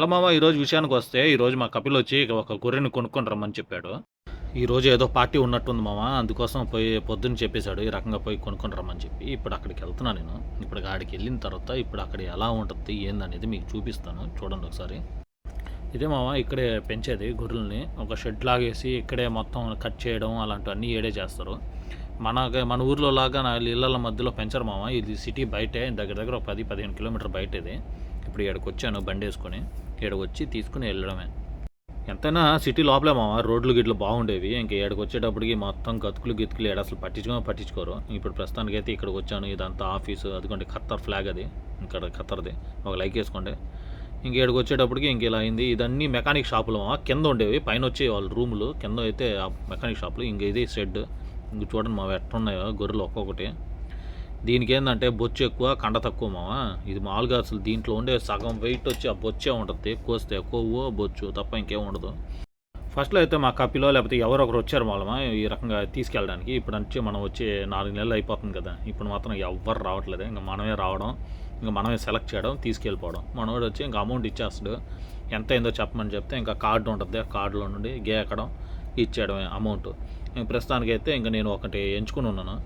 Hello మామ ఈరోజు విషయానికి వస్తే ఈరోజు మా కపిల్ వచ్చి ఒక గొర్రెని కొనుక్కొని రమ్మని చెప్పాడు. ఈరోజు ఏదో పార్టీ ఉన్నట్టుంది మామ అందుకోసం పోయి పొద్దున్న చెప్పేశాడు ఈ రకంగా పోయి కొనుక్కొని రమ్మని చెప్పి ఇప్పుడు అక్కడికి వెళ్తున్నా నేను. ఇప్పుడు ఆడికి వెళ్ళిన తర్వాత ఇప్పుడు అక్కడ ఎలా ఉంటుంది ఏందనేది మీకు చూపిస్తాను చూడండి ఒకసారి. ఇదే మామ ఇక్కడే పెంచేది గొర్రెల్ని. ఒక షెడ్ లాగేసి ఇక్కడే మొత్తం కట్ చేయడం అలాంటివన్నీ ఏడే చేస్తారు. మన మన ఊర్లో లాగా నా ఇళ్ళ మధ్యలో పెంచరు మామ ఇది సిటీ బయటే దగ్గర దగ్గర ఒక పది పదిహేను కిలోమీటర్ బయట ఇది ఇప్పుడు ఇక్కడికి వచ్చాను బండి వేసుకొని ఇక్కడికి వచ్చి తీసుకుని వెళ్ళడమే. ఎంతైనా సిటీ లోపలే మామ రోడ్లు గిట్లు బాగుండేవి. ఇంకా ఇక్కడికి వచ్చేటప్పటికి మొత్తం గతుకులు గితుకులు ఏడ అసలు పట్టించుకో పట్టించుకోరు. ఇప్పుడు ప్రస్తుతానికి అయితే ఇక్కడికి వచ్చాను. ఇదంతా ఆఫీసు అదిగోండి ఖత్తర్ ఫ్లాగ్ అది. ఇక్కడ ఖత్తర్ది. ఒక లైక్ వేసుకోండి ఇంక ఇక్కడికి వచ్చేటప్పటికి ఇంక ఇలా అయింది. ఇదన్నీ మెకానిక్ షాపులు మామ కింద ఉండేవి. పైన వచ్చే వాళ్ళ రూములు. కింద అయితే ఆ మెకానిక్ షాపులు. ఇంక ఇది షెడ్ ఇంక చూడండి మా ఎట్టున్నాయో గొర్రెలు ఒక్కొక్కటి. దీనికి ఏంటంటే బొచ్చు ఎక్కువ కండ తక్కువ మామ ఇది మామూలుగా అసలు దీంట్లో ఉండే సగం వెయిట్ వచ్చి ఆ బొచ్చే ఉంటుంది. కోస్తే కొవ్వు బొచ్చు తప్ప ఇంకేం ఉండదు. ఫస్ట్లో అయితే మా కపిలో లేకపోతే ఎవరో ఒకరు వచ్చారు వాళ్ళమా ఈ రకంగా తీసుకెళ్ళడానికి. ఇప్పుడు వచ్చి మనం వచ్చి నాలుగు నెలలు అయిపోతుంది కదా. ఇప్పుడు మాత్రం ఎవ్వరు రావట్లేదు. ఇంకా మనమే రావడం ఇంకా మనమే సెలెక్ట్ చేయడం తీసుకెళ్ళిపోవడం. మనోడు వచ్చి ఇంకా అమౌంట్ ఇచ్చేస్తాడు. ఎంత అయిందో చెప్పమని చెప్తే ఇంకా కార్డు ఉంటుంది. ఆ కార్డులో నుండి గేకడం ఇచ్చేయడమే అమౌంట్ ఇంక ఇంకా నేను ఒకటి ఎంచుకుని ఉన్నాను.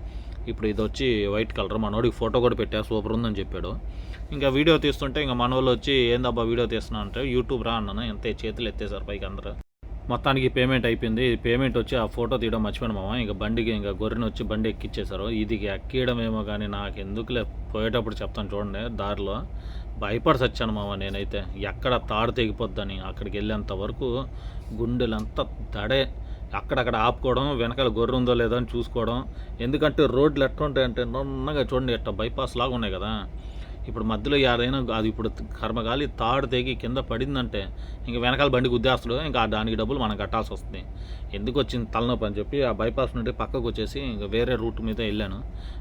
ఇప్పుడు ఇది వచ్చి వైట్ కలర్. మనోడికి ఫోటో కూడా పెట్టా సూపర్ ఉందని చెప్పాడు. ఇంకా వీడియో తీస్తుంటే ఇంకా మనోళ్ళు వచ్చి ఏందబ్బా వీడియో తీస్తున్నా? అంటే యూట్యూబ్ రా అన్నాను. ఎంత చేతులు ఎత్తేసారు పైకి అందరూ. మొత్తానికి పేమెంట్ అయిపోయింది. పేమెంట్ వచ్చి ఆ ఫోటో తీయడం మర్చిపోయాను మామ. ఇంకా బండికి ఇంకా గొర్రెని వచ్చి బండి ఎక్కిచ్చేశారు. ఇది ఎక్కియడం ఏమో కానీ నాకు ఎందుకులే పోయేటప్పుడు చెప్తాను చూడండి దారిలో. భయపడి వచ్చాను మామ నేనైతే. ఎక్కడ తాడు తెగిపోద్దని అక్కడికి వెళ్ళేంత వరకు గుండెలంతా దడే అక్కడక్కడ ఆపుకోవడం వెనకాల గొర్రె ఉందో లేదో అని చూసుకోవడం. ఎందుకంటే రోడ్లు ఎట్లా ఉంటాయంటే నున్నగా చూడండి ఎట్ట బైపాస్ లాగా ఉన్నాయి కదా. ఇప్పుడు మధ్యలో ఏదైనా అది ఇప్పుడు కర్మగాలి తాడు తెగి కింద పడిందంటే ఇంక వెనకాల బండి గుద్దేస్తాడు ఇంకా దానికి డబ్బులు మనం కట్టాల్సి వస్తుంది. ఎందుకు వచ్చింది తలనొప్పి అని చెప్పి ఆ బైపాస్ నుండి పక్కకు వచ్చేసి ఇంకా వేరే రూట్ మీద వెళ్ళాను.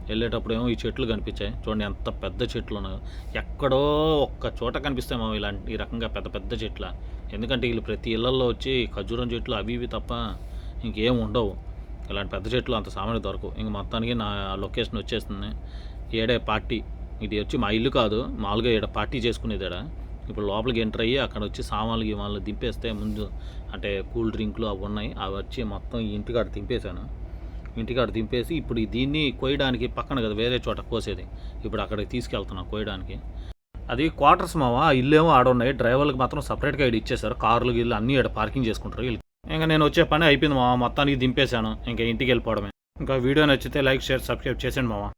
వెళ్ళేటప్పుడు ఏమో ఈ చెట్లు కనిపించాయి. చూడండి ఎంత పెద్ద చెట్లు ఉన్నాయో. ఎక్కడో ఒక్క చోట కనిపిస్తాయి మా ఇలాంటి ఈ రకంగా పెద్ద పెద్ద చెట్ల. ఎందుకంటే వీళ్ళు ప్రతి ఇళ్ళలో వచ్చి ఖర్జూరం చెట్లు అవి ఇవి తప్ప ఇంకేం ఉండవు. ఇలాంటి పెద్ద చెట్లు అంత సామాన్య దొరకవు. ఇంక మొత్తానికి నా లొకేషన్ వచ్చేస్తుంది ఏడే పార్టీ. ఇది వచ్చి మా ఇల్లు కాదు మామూలుగా ఇక్కడ పార్టీ చేసుకునేది ఈడ. ఇప్పుడు లోపలికి ఎంటర్ అయ్యి అక్కడ వచ్చి సామాన్లు గీమాన్లు దింపేస్తే ముందు అంటే కూల్ డ్రింక్లు అవి ఉన్నాయి. అవి వచ్చి మొత్తం ఈ ఇంటికాడ దింపేశాను. ఇంటికాడ దింపేసి ఇప్పుడు దీన్ని కోయడానికి పక్కన కదా వేరే చోట కోసేది. ఇప్పుడు అక్కడికి తీసుకెళ్తున్నాను కోయడానికి అది క్వార్టర్స్ మావా? ఇల్లేమో ఇల్లు ఏమో ఆడ ఉన్నాయి. డ్రైవర్లకు మాత్రం సపరేట్గా ఇక్కడ ఇచ్చేసారు కార్లు గిల్లు అన్నీ ఇక్కడ పార్కింగ్ చేసుకుంటారు. వీళ్ళు ఇంకా నేను వచ్చే పని అయిపోయింది మావా. మొత్తానికి దింపేశాను. ఇంకా ఇంటికి వెళ్ళిపోవడమే. ఇంకా వీడియో నచ్చితే లైక్ షేర్ సబ్స్క్రైబ్ చేసేయండి మావా.